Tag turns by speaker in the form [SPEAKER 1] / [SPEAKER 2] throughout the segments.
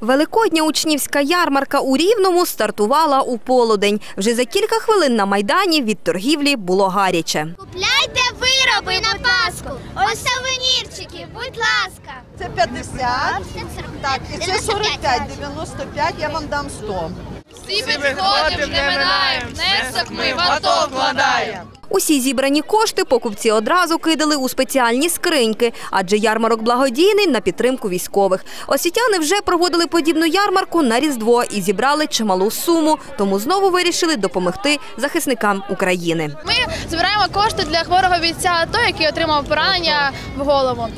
[SPEAKER 1] Великодня учнівська ярмарка у Рівному стартувала у полудень. Вже за кілька хвилин на майдані від торгівлі було гаряче.
[SPEAKER 2] Купляйте вироби на Пасху. Ось сувенірчики, будь ласка.
[SPEAKER 3] Це 50, так, і це 45, 95, я вам дам 100.
[SPEAKER 4] Всі підходимо, не минаємо, внесок ми в АТО вкладаємо.
[SPEAKER 1] Усі зібрані кошти покупці одразу кидали у спеціальні скриньки, адже ярмарок благодійний на підтримку військових. Освітяни вже проводили подібну ярмарку на Різдво і зібрали чималу суму, тому знову вирішили допомогти захисникам України.
[SPEAKER 4] Ми збираємо кошти для хворого бійця АТО, який отримав поранення в голову.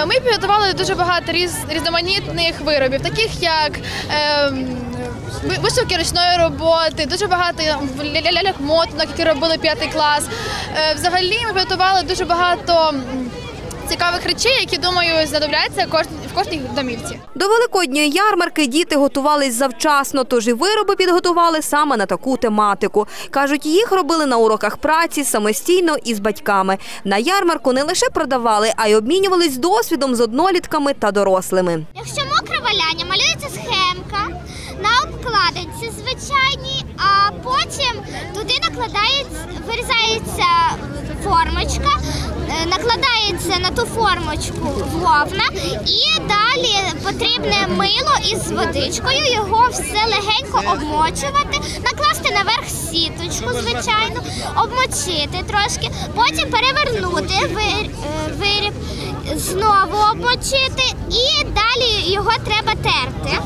[SPEAKER 4] Е, Ми підготували дуже багато різ, різноманітних виробів, таких як ем, вишивки ручної роботи, дуже багато ля- ляльок мотанок, які робили п'ятий клас. Е, Взагалі ми підготували дуже багато цікавих речей, які думаю знадобляться в кожній домівці.
[SPEAKER 1] До великодньої ярмарки діти готувались завчасно, тож і вироби підготували саме на таку тематику. Кажуть, їх робили на уроках праці самостійно і з батьками. На ярмарку не лише продавали, а й обмінювались досвідом з однолітками та дорослими.
[SPEAKER 2] Якщо мокре малюється схемка на обкладинці звичайній, а потім туди накладається, вирізається формочка, е, накладається на ту формочку вовна, і далі потрібне мило із водичкою, його все легенько обмочувати, накласти наверх сіточку, звичайно, обмочити трошки, потім перевернути знову обмочити і далі його треба терти.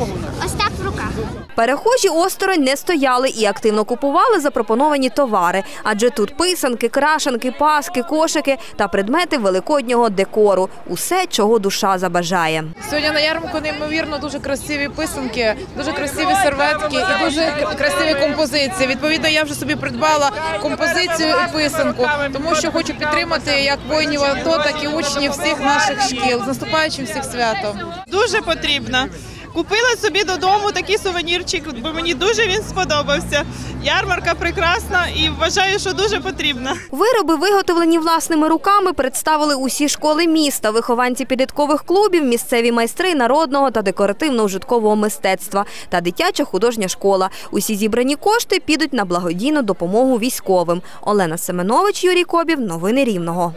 [SPEAKER 2] Ось так в руках.
[SPEAKER 1] Перехожі осторонь не стояли і активно купували запропоновані товари, адже тут писанки, крашанки, паски, кошики та предмети великоднього декору усе, чого душа забажає.
[SPEAKER 5] Сьогодні на ярмарку неймовірно дуже красиві писанки, дуже красиві серветки і дуже красиві композиції. Відповідно, я вже собі придбала композицію і писанку, тому що хочу підтримати як воїнів АТО, так і учнів всіх наших шкіл. З наступаючим всіх святом.
[SPEAKER 6] дуже потрібна. Купила собі додому такий сувенірчик, бо мені дуже він сподобався. Ярмарка прекрасна і вважаю, що дуже потрібна.
[SPEAKER 1] Вироби, виготовлені власними руками, представили усі школи міста, вихованці підліткових клубів, місцеві майстри народного та декоративно-ужиткового мистецтва та дитяча художня школа. Усі зібрані кошти підуть на благодійну допомогу військовим. Олена Семенович, Юрій Кобів. Новини Рівного.